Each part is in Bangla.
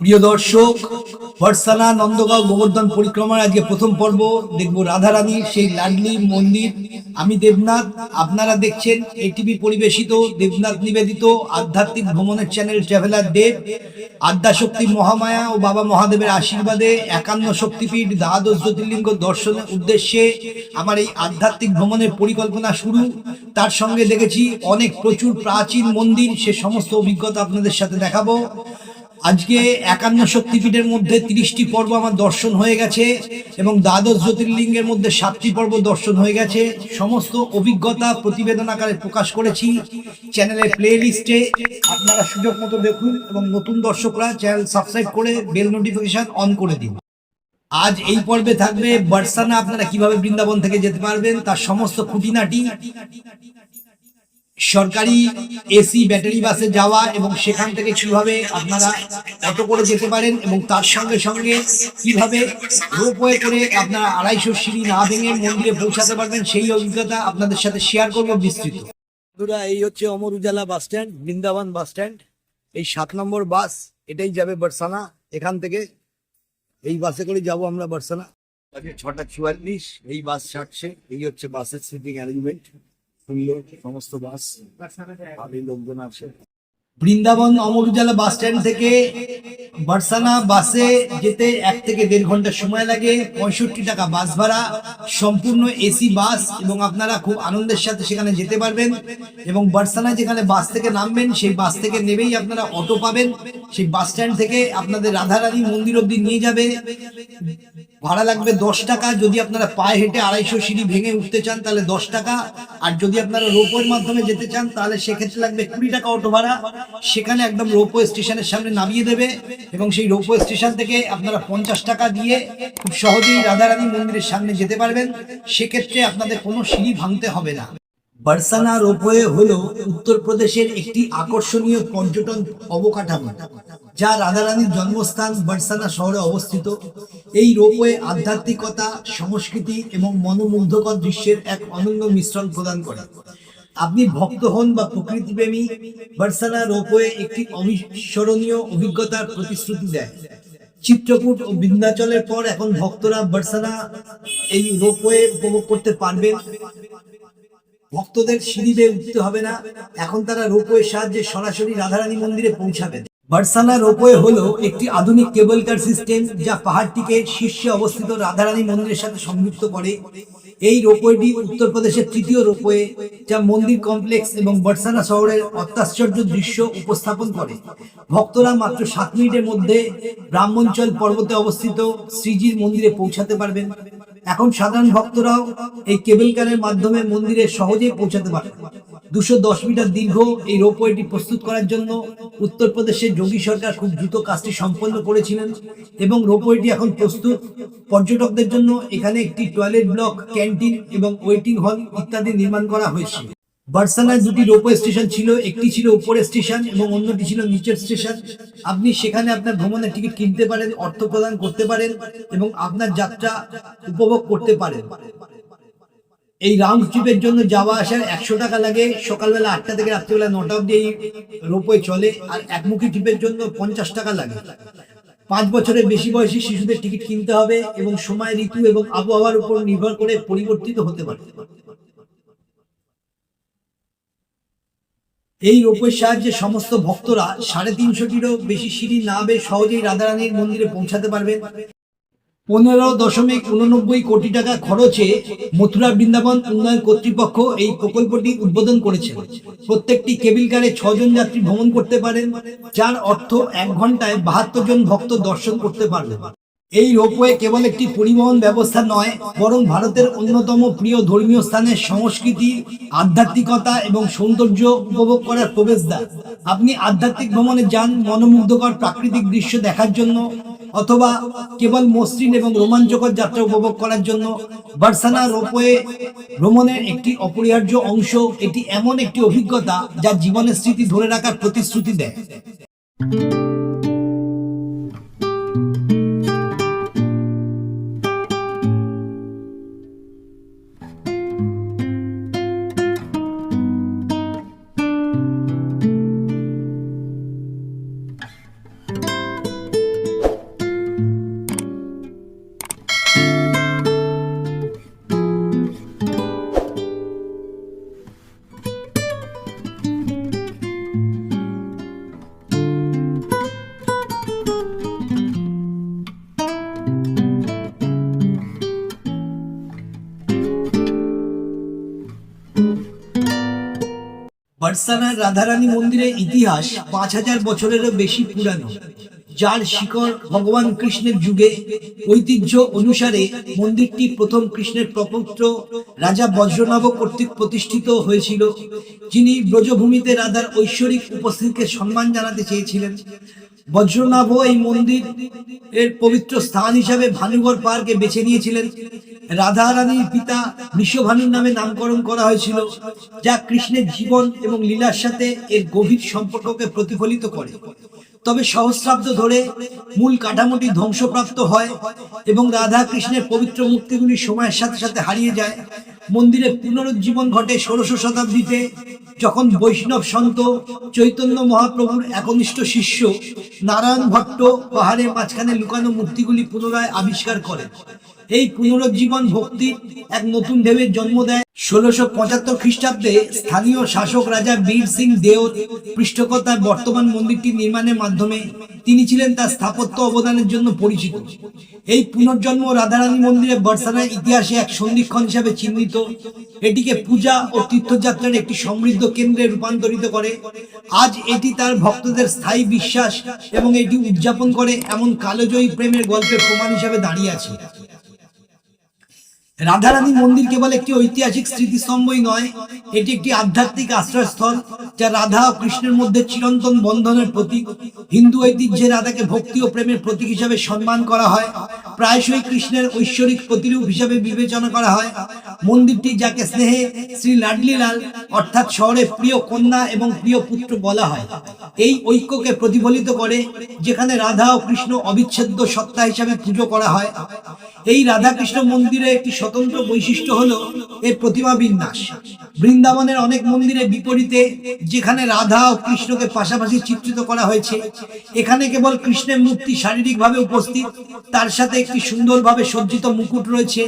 প্রিয় দর্শক বর্ষানা নন্দগাঁও গোবর্ধন পরিক্রমার আজকে প্রথম পর্ব। দেখব রাধারানী, সেই লাডলি মন্দির, আমি দেবনাথ, আপনারা দেখছেন এটিভি পরিবেশিত, দেবনাথ নিবেদিত আধ্যাত্মিক ভ্রমণের চ্যানেল ট্রাভেলার দেব। আদ্যাশক্তি মহামায়া ও বাবা মহাদেবের আশীর্বাদে একান্ন শক্তিপীঠ দ্বাদশ জ্যোতির্লিঙ্গ দর্শনের উদ্দেশ্যে আমার এই আধ্যাত্মিক ভ্রমণের পরিকল্পনা শুরু। তার সঙ্গে দেখেছি অনেক প্রচুর প্রাচীন মন্দির, সে সমস্ত অভিজ্ঞতা আপনাদের সাথে দেখাবো। আজকে একান্ন শক্তিপীঠের মধ্যে তিরিশটি পর্ব আমার দর্শন হয়ে গেছে এবং দ্বাদশ জ্যোতির্লিঙ্গের মধ্যে সাতটি পর্ব দর্শন হয়ে গেছে। সমস্ত অভিজ্ঞতা প্রতিবেদন আকারে প্রকাশ করেছি। চ্যানেলের প্লে লিস্টে আপনারা সুযোগ মতো দেখুন এবং নতুন দর্শকরা চ্যানেল সাবস্ক্রাইব করে বেল নোটিফিকেশন অন করে দিন। আজ এই পর্বে থাকবে বার্সানা আপনারা কীভাবে বৃন্দাবন থেকে যেতে পারবেন, তার সমস্ত খুঁটিনাটি। সরকারি এসি, ব্যাটারি বাসে যাওয়া এবং সেখান থেকে কীভাবে আপনারা অটো করে যেতে পারেন এবং তার সঙ্গে সঙ্গে কীভাবে রোপওয়ে করে আপনারা আড়াইশো সিঁড়ি না ভেঙে মন্দিরে পৌঁছাতে পারবেন সেই অভিজ্ঞতা আপনাদের সাথে শেয়ার করব বিস্তৃত। বন্ধুরা, এই হচ্ছে Amar Ujala bus stand Vrindavan bus stand এই সাত নম্বর বাস, এটাই যাবে বার্সানা এখান থেকে এই বাসে করে যাব আমরা বার্সানা ছটা চুয়াল্লিশ, এই বাস ছাড়ছে। এই হচ্ছে বাসের সিটিং অ্যারেঞ্জমেন্ট সমস্ত বাস? আছে বৃন্দাবন অমর উজালা বাস স্ট্যান্ড থেকে বার্সানা বাসে যেতে এক থেকে দেড় ঘণ্টা সময় লাগে। পঁয়ষট্টি টাকা বাস ভাড়া, সম্পূর্ণ এসি বাস এবং আপনারা খুব আনন্দের সাথে সেখানে যেতে পারবেন। এবং বার্সানা যেখানে বাস থেকে নামবেন, সেই বাস থেকে নেবেই আপনারা অটো পাবেন। সেই বাস স্ট্যান্ড থেকে আপনাদের রাধারানী মন্দির অব্দি নিয়ে যাবে। ভাড়া লাগবে দশ টাকা। যদি আপনারা পায়ে হেঁটে আড়াইশো সিঁড়ি ভেঙে উঠতে চান, তাহলে দশ টাকা। আর যদি আপনারা রোপওয়ের মাধ্যমে যেতে চান, তাহলে সেক্ষেত্রে লাগবে কুড়ি টাকা অটো ভাড়া। সেখানে একদম রোপওয়ে স্টেশনের সামনে নামিয়ে দেবে এবং সেই রোপওয়ে স্টেশন থেকে আপনারা পঞ্চাশ টাকা দিয়ে খুব সহজেই রাধারানী মন্দিরের সামনে যেতে পারবেন। সেক্ষেত্রে আপনাদের কোনো সিঁড়ি ভাঙতে হবে না। বার্সানা রোপওয়ে হলো উত্তরপ্রদেশের একটি আকর্ষণীয় পর্যটন অবকাঠামো, যা রাধারানীর জন্মস্থান বার্সানা শহরে অবস্থিত। এই রোপওয়ে আধ্যাত্মিকতা, সংস্কৃতি এবং মনোমুগ্ধকর দৃশ্যের এক অনন্য মিশ্রণ প্রদান করে। আপনি ভক্ত হন বা প্রকৃতিপ্রেমী, বার্সানা রোপওয়ে একটি অবিস্মরণীয় অভিজ্ঞতার প্রতিশ্রুতি দেয়। চিত্রকূট ও বিন্ধ্যাচলের পর এখন ভক্তরা বার্সানা এই রোপওয়ে উপভোগ করতে পারবেন। ভক্তদের সিঁড়ি বেয়ে উঠতে হবে না। এখন তারা রোপওয়ের সাহায্যে সরাসরি রাধারানী মন্দিরে পৌঁছাবেন বার্সানা রোপওয়ে হলো একটি আধুনিক কেবল কার সিস্টেম যা পাহাড়টিকে শীর্ষে অবস্থিত রাধারানী মন্দিরের সাথে সংযুক্ত করে। এই রোপওয়েটি উত্তরপ্রদেশের তৃতীয় রোপওয়ে যা মন্দির কমপ্লেক্স এবং বার্সানা শহরের অত্যাশ্চর্য দৃশ্য উপস্থাপন করে। ভক্তরা মাত্র সাত মিনিটের মধ্যে ব্রাহ্মণচল পর্বতে অবস্থিত শ্রীজির মন্দিরে পৌঁছাতে পারবেন। এখন সাধারণ ভক্তরাও এই কেবল কারের মাধ্যমে মন্দিরে সহজেই পৌঁছাতে পারে দুশো দশ মিটার দীর্ঘ এই রোপওয়েটি প্রস্তুত করার জন্য উত্তরপ্রদেশের যোগী সরকার খুব দ্রুত কাজটি সম্পন্ন করেছিলেন এবং রোপওয়েটি এখন প্রস্তুত। পর্যটকদের জন্য এখানে একটি টয়লেট ব্লক, ক্যান্টিন এবং ওয়েটিং হল ইত্যাদি নির্মাণ করা হয়েছে। বার্সানায় দুটি রোপওয়ে স্টেশন ছিল, একটি ছিল উপরের স্টেশন এবং অন্যটি ছিল নিচের স্টেশন। আপনি সেখানে আপনার ভ্রমণের টিকিট কিনতে পারেন, অর্থ প্রদান করতে পারেন এবং আপনার যাত্রা উপভোগ করতে পারেন। এই রাউন্ড ট্রিপের জন্য যাওয়া আসার একশো টাকা লাগে। সকালবেলা আটটা থেকে রাত্রিবেলা নটা অব্দি এই রোপওয়ে চলে আর একমুখী ট্রিপের জন্য পঞ্চাশ টাকা লাগে। পাঁচ বছরের বেশি বয়সী শিশুদের টিকিট কিনতে হবে এবং সময়, ঋতু এবং আবহাওয়ার উপর নির্ভর করে পরিবর্তিত হতে পারে। এই রোপের সাহায্যে সমস্ত ভক্তরা সাড়ে তিনশোটিরও বেশি সিঁড়ি না বেয়ে সহজেই রাধারানীর মন্দিরে পৌঁছাতে পারবেন। পনেরো দশমিক উননব্বই কোটি টাকা খরচে মথুরা বৃন্দাবন উন্নয়ন কর্তৃপক্ষ এই প্রকল্পটি উদ্বোধন করেছে। প্রত্যেকটি কেবিল কারে ছজন যাত্রী ভ্রমণ করতে পারেন, যার অর্থ এক ঘন্টায় বাহাত্তর জন ভক্ত দর্শন করতে পারবেন। এই রোপওয়ে কেবল একটি পরিবহন ব্যবস্থা নয়, বরং ভারতের অন্যতম প্রিয় ধর্মীয় স্থানের সংস্কৃতি, আধ্যাত্মিকতা এবং সৌন্দর্য উপভোগ করার প্রবেশদ্বার। আপনি আধ্যাত্মিক ভ্রমণে যান মনোমুগ্ধকর প্রাকৃতিক দৃশ্য দেখার জন্য, অথবা কেবল মসৃণ এবং রোমাঞ্চকর যাত্রা উপভোগ করার জন্য, বার্সানা রোপওয়ে ভ্রমণের একটি অপরিহার্য অংশ, এটি এমন একটি অভিজ্ঞতা যা জীবনের স্মৃতি ধরে রাখার প্রতিশ্রুতি দেয়। বার্সানার রাধারানী মন্দিরের ইতিহাস পাঁচ হাজার বছরেরও বেশি পুরানো। যার শিকড় ভগবান কৃষ্ণের যুগে ঐতিহ্য অনুসারে মন্দিরটি প্রথম কৃষ্ণের প্রপৌত্র রাজা বজ্রনাভ কর্তৃক প্রতিষ্ঠিত হয়েছিল, যিনি ব্রজভূমিতে রাধার ঐশ্বরিক উপস্থিতিকে সম্মান জানাতে চেয়েছিলেন। বজ্রনাভ এই মন্দির এর পবিত্র স্থান হিসাবে ভানুগড় পার্কে বেছে নিয়েছিলেন। রাধা রানীর পিতা বৃষভানুর নামে নামকরণ করা হয়েছিল, যা কৃষ্ণের জীবন এবং লীলার সাথে এর গভীর সম্পর্ককে প্রতিফলিত করে। তবে সহস্রাব্দ ধরে মূল কাঠামোটি ধ্বংসপ্রাপ্ত হয় এবং রাধা কৃষ্ণের পবিত্র মূর্তিগুলি সময়ের সাথে সাথে হারিয়ে যায়। মন্দিরের পুনরুজ্জীবন ঘটে ষোড়শ শতাব্দীতে, যখন বৈষ্ণব সন্ত চৈতন্য মহাপ্রভুর একনিষ্ঠ শিষ্য নারায়ণ ভট্ট পাহাড়ের মাঝখানে লুকানো মূর্তিগুলি পুনরায় আবিষ্কার করেন। এই পুনরুজ্জীবন ভক্তির এক নতুন ঢেউয়ের জন্ম দেয়। ষোলোশো পঁচাত্তর খ্রিস্টাব্দে স্থানীয় শাসক রাজা বীর সিং দেওর পৃষ্ঠকতায় বর্তমান মন্দিরটি নির্মাণের মাধ্যমে তিনি ছিলেন তার স্থাপত্য অবদানের জন্য পরিচিত। এই পুনর্জন্ম রাধারানী মন্দিরে বর্ষানার ইতিহাসে এক সন্ধিক্ষণ হিসাবে চিহ্নিত। এটিকে পূজা ও তীর্থযাত্রার একটি সমৃদ্ধ কেন্দ্রে রূপান্তরিত করে। আজ এটি তার ভক্তদের স্থায়ী বিশ্বাস এবং এটি উদযাপন করে এমন কালোজয়ী প্রেমের গল্পের প্রমাণ হিসাবে দাঁড়িয়ে আছে। রাধারানী মন্দির কেবল একটি ঐতিহাসিক স্মৃতিস্তম্ভই নয়, এটি একটি আধ্যাত্মিক আশ্রয়স্থল যা রাধা ও কৃষ্ণের মধ্যে চিরন্তন বন্ধনের প্রতীক। হিন্দু ঐতিহ্যে রাধাকে ভক্তি ও প্রেমের প্রতীক হিসাবে সম্মান করা হয়। প্রায়শই কৃষ্ণের ঐশ্বরিক প্রতিরূপ হিসাবে বিবেচনা করা হয়। মন্দিরটি যাকে স্নেহে শ্রী লাডলিলাল অর্থাৎ শহরে প্রিয় কন্যা এবং প্রিয় পুত্র বলা হয়। এই ঐক্যকে প্রতিফলিত করে, যেখানে রাধা ও কৃষ্ণ অবিচ্ছেদ্য সত্তা হিসাবে পুজো করা হয়। এই রাধা কৃষ্ণ মন্দিরে একটি স্বতন্ত্র বৈশিষ্ট্য হলো এর প্রতিমা বিন্যাস। বৃন্দাবনের অনেক মন্দিরের বিপরীতে, যেখানে রাধা ও কৃষ্ণকে পাশাপাশি চিত্রিত করা হয়েছে, এখানে কেবল কৃষ্ণের মূর্তি শারীরিকভাবে উপস্থিত, তার সাথে একটি সুন্দরভাবে সজ্জিত মুকুট রয়েছে,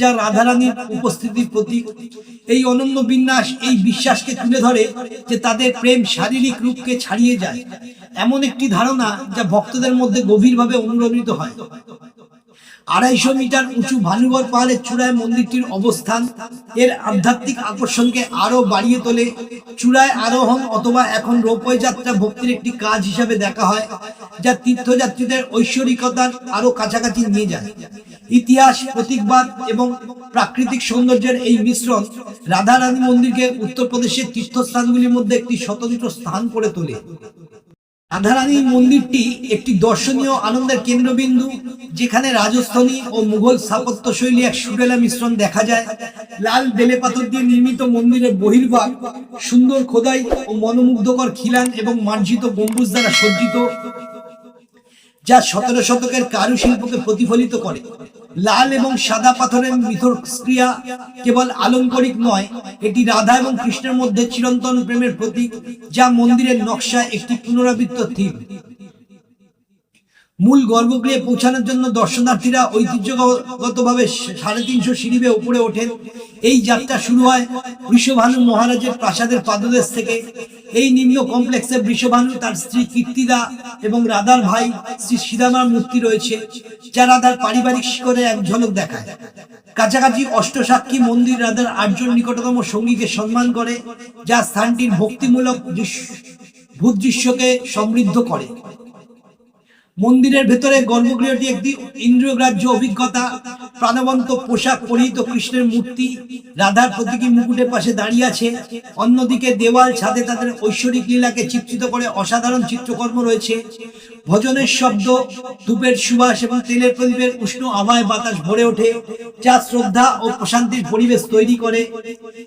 যা রাধারানীর উপস্থিতির প্রতীক। এই অনন্য বিন্যাস, এই বিশ্বাসকে তুলে ধরে যে তাদের প্রেম শারীরিক রূপকে ছাড়িয়ে যায়। এমন একটি ধারণা যা ভক্তদের মধ্যে গভীরভাবে অনুরণিত হয়। আড়াইশো মিটার উঁচু ভানুগড় পাহাড়ের চূড়ায় মন্দিরটির অবস্থান, এর আধ্যাত্মিক আকর্ষণকে আরও বাড়িয়ে তোলে। চূড়ায় আরোহণ অথবা এখন রোপওয়ে যাত্রা ভক্তির একটি কাজ হিসাবে দেখা হয়। যা তীর্থযাত্রীদের ঐশ্বরিকতার আরও কাছাকাছি নিয়ে যায়। ইতিহাস, প্রতীকবাদ এবং প্রাকৃতিক সৌন্দর্যের এই মিশ্রণ রাধারানী মন্দিরকে উত্তরপ্রদেশের তীর্থস্থানগুলির মধ্যে একটি স্বতন্ত্র স্থান করে তোলে। রাধারানী মন্দিরটি একটি দর্শনীয় আনন্দের কেন্দ্রবিন্দু, যেখানে রাজস্থানী ও মুঘল স্থাপত্য শৈলী এক সুরেলা মিশ্রণ দেখা যায়। লাল বেলে পাথর দিয়ে নির্মিত মন্দিরের বহির্ভাগ সুন্দর খোদাই ও মনোমুগ্ধকর খিলান এবং মার্জিত গম্বুজ দ্বারা সজ্জিত। যা সতেরো শতকের কারুশিল্পকে প্রতিফলিত করে। লাল এবং সাদা পাথরের মিথস্ক্রিয়া কেবল আলঙ্করিক নয়, এটি রাধা এবং কৃষ্ণের মধ্যে চিরন্তন প্রেমের প্রতীক, যা মন্দিরের নকশা একটি পুনরাবৃত্ত থিম। মূল গর্ভগৃহে পৌঁছানোর জন্য দর্শনার্থীরা ঐতিহ্যগতভাবে সাড়ে তিনশো সিঁড়ি বেয়ে উপরে ওঠেন। এই যাত্রা শুরু হয় বৃষভানু মহারাজের প্রাসাদের পাদদেশ থেকে। এই নিম্ন কমপ্লেক্সে বৃষভানু তার স্ত্রী কীর্তিদা এবং রাধার ভাই শ্রী সীতামার মূর্তি রয়েছে, যা রাধার পারিবারিক শিকড়ে এক ঝলক দেখায়। কাছাকাছি অষ্টসাক্ষী মন্দির রাধার আটজন নিকটতম সঙ্গীকে সম্মান করে, যা স্থানটির ভক্তিমূলক দৃশ্য ভূদৃশ্যকে সমৃদ্ধ করে। মন্দিরের ভেতরে গর্ভগৃহটি একটি ইন্দ্রিয়গ্রাহ্য অভিজ্ঞতা, প্রাণবন্ত পোশাক পরিহিত কৃষ্ণের মূর্তি, রাধার প্রতীকী মুকুটের পাশে দাঁড়িয়ে আছে। অন্যদিকে দেওয়াল ছাদে তাদের ঐশ্বরিক লীলাকে চিত্রিত করে অসাধারণ চিত্রকর্ম রয়েছে। ভজনের শব্দ, ধূপের সুবাস এবং তেলের প্রদীপের উষ্ণ আবায় বাতাস ভরে ওঠে, যা শ্রদ্ধা ও প্রশান্তির পরিবেশ তৈরি করে।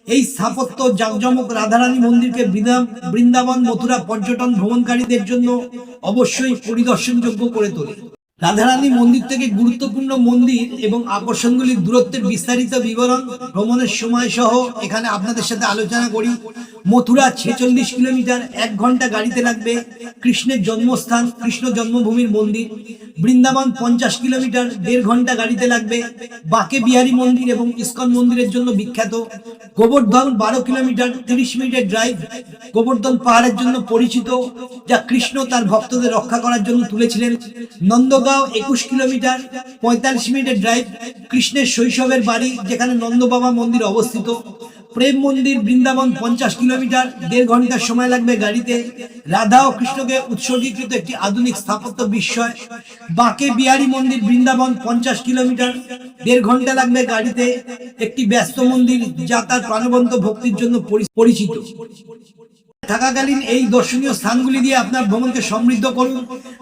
এই স্থাপত্য জাঁকজমক রাধারানী মন্দিরকে বৃন্দা- বৃন্দাবন, মথুরা পর্যটন ভ্রমণকারীদের জন্য অবশ্যই পরিদর্শনযোগ্য করে তোলে। রাধারানী মন্দির থেকে গুরুত্বপূর্ণ মন্দির এবং আকর্ষণগুলির দূরত্বের বিস্তারিত বিবরণ ভ্রমণের সময় সহ এখানে আপনাদের সাথে আলোচনা করি। মথুরা ছেচল্লিশ কিলোমিটার, এক ঘণ্টা গাড়িতে লাগবে। কৃষ্ণের জন্মস্থান, কৃষ্ণ জন্মভূমির মন্দির। বৃন্দাবন পঞ্চাশ কিলোমিটার, দেড় ঘণ্টা গাড়িতে লাগবে। বাঁকে বিহারী মন্দির এবং ইস্কন মন্দিরের জন্য বিখ্যাত। গোবর্ধন বারো কিলোমিটার, তিরিশ মিনিটের ড্রাইভ গোবর্ধন পাহাড়ের জন্য পরিচিত, যা কৃষ্ণ তার ভক্তদের রক্ষা করার জন্য তুলেছিলেন। নন্দগাঁও একুশ কিলোমিটার, পঁয়তাল্লিশ মিনিটের ড্রাইভ কৃষ্ণের শৈশবের বাড়ি, যেখানে নন্দবাবা মন্দির অবস্থিত। প্রেম মন্দির বৃন্দাবন পঞ্চাশ কিলোমিটার, দেড় ঘণ্টার সময় লাগবে গাড়িতে। রাধা ও কৃষ্ণকে উৎসর্গীকৃত একটি আধুনিক স্থাপত্য বিস্ময়। বাঁকে বিহারী মন্দির বৃন্দাবন পঞ্চাশ কিলোমিটার, দেড় ঘণ্টা লাগবে গাড়িতে। একটি ব্যস্ত মন্দির যা তার প্রাণবন্ত ভক্তির জন্য পরি- পরিচিত। থাকাকালীন এই দর্শনীয় স্থানগুলি দিয়ে আপনার ভ্রমণকে সমৃদ্ধ করুন।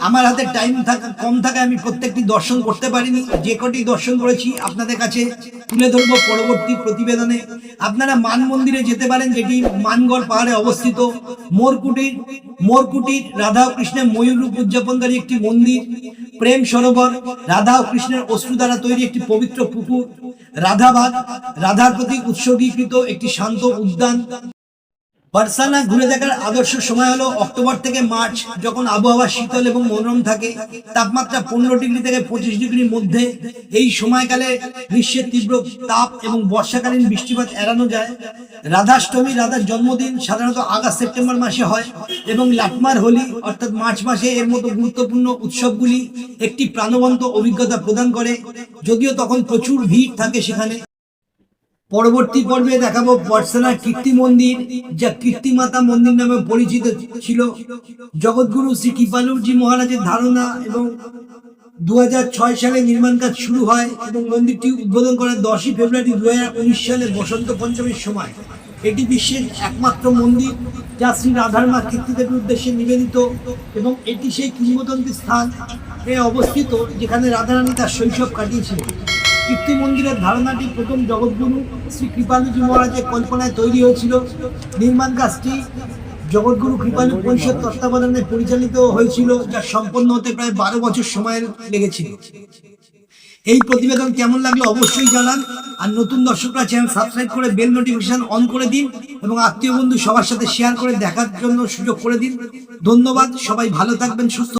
আমার হাতে টাইম থাকা, কম থাকায় আমি প্রত্যেকটি দর্শন করতে পারিনি। যে কটি দর্শন করেছি আপনাদের কাছে তুলে ধরবো পরবর্তী প্রতিবেদনে। আপনারা মান মন্দিরে যেতে পারেন, যেটি মানগড় পাহাড়ে অবস্থিত। মোরকুটির মোরকুটির রাধা ও কৃষ্ণের ময়ূর রূপ উদযাপনকারী একটি মন্দির। প্রেম সরোবর, রাধা ও কৃষ্ণের অশ্রু দ্বারা তৈরি একটি পবিত্র পুকুর। রাধাবাগ রাধার প্রতি উৎসর্গীকৃত একটি শান্ত উদ্যান। বার্সানা ঘুরে দেখার আদর্শ সময় হলো অক্টোবর থেকে মার্চ, যখন আবহাওয়া শীতল এবং মনোরম থাকে। তাপমাত্রা পনেরো ডিগ্রি থেকে পঁচিশ ডিগ্রির মধ্যে। এই সময়কালে গ্রীষ্মের তীব্র তাপ এবং বর্ষাকালীন বৃষ্টিপাত এড়ানো যায়। রাধাষ্টমী, রাধার জন্মদিন সাধারণত আগস্ট, সেপ্টেম্বর মাসে হয় এবং লাটমার হোলি, অর্থাৎ মার্চ মাসে এর মতো গুরুত্বপূর্ণ উৎসবগুলি একটি প্রাণবন্ত অভিজ্ঞতা প্রদান করে, যদিও তখন প্রচুর ভিড় থাকে সেখানে। পরবর্তী পর্বে দেখাবো বর্ষানার কীর্তি মন্দির, যা কীর্তিমাতা মন্দির নামে পরিচিত ছিল। জগৎগুরু শ্রী কৃপালুজি মহারাজের ধারণা এবং দু হাজার ছয় সালে নির্মাণ কাজ শুরু হয় এবং মন্দিরটি উদ্বোধন করা দশই ফেব্রুয়ারি দু হাজার উনিশ সালে বসন্ত পঞ্চমীর সময়। এটি বিশ্বের একমাত্র মন্দির, যা শ্রী রাধার মা কীর্তিদেবীর উদ্দেশ্যে নিবেদিত এবং এটি সেই কিংবদন্তি স্থান। এ অবস্থিত যেখানে রাধারানী তার শৈশব কাটিয়েছিলেন। কীর্তি মন্দিরের ধারণাটি প্রথম জগৎগুরু শ্রী কৃপালুজি মহারাজের কল্পনায় তৈরি হয়েছিল। নির্মাণ কাজটি জগৎগুরু কৃপালু পরিষদ তত্ত্বাবধানে পরিচালিত হয়েছিল, যা সম্পন্ন হতে প্রায় বারো বছর সময় লেগেছিল। এই প্রতিবেদন কেমন লাগল অবশ্যই জানান। আর নতুন দর্শকরা চ্যানেল সাবস্ক্রাইব করে বেল নোটিফিকেশন অন করে দিন এবং আত্মীয় বন্ধু সবার সাথে শেয়ার করে দেখার জন্য সুযোগ করে দিন। ধন্যবাদ, সবাই ভালো থাকবেন, সুস্থ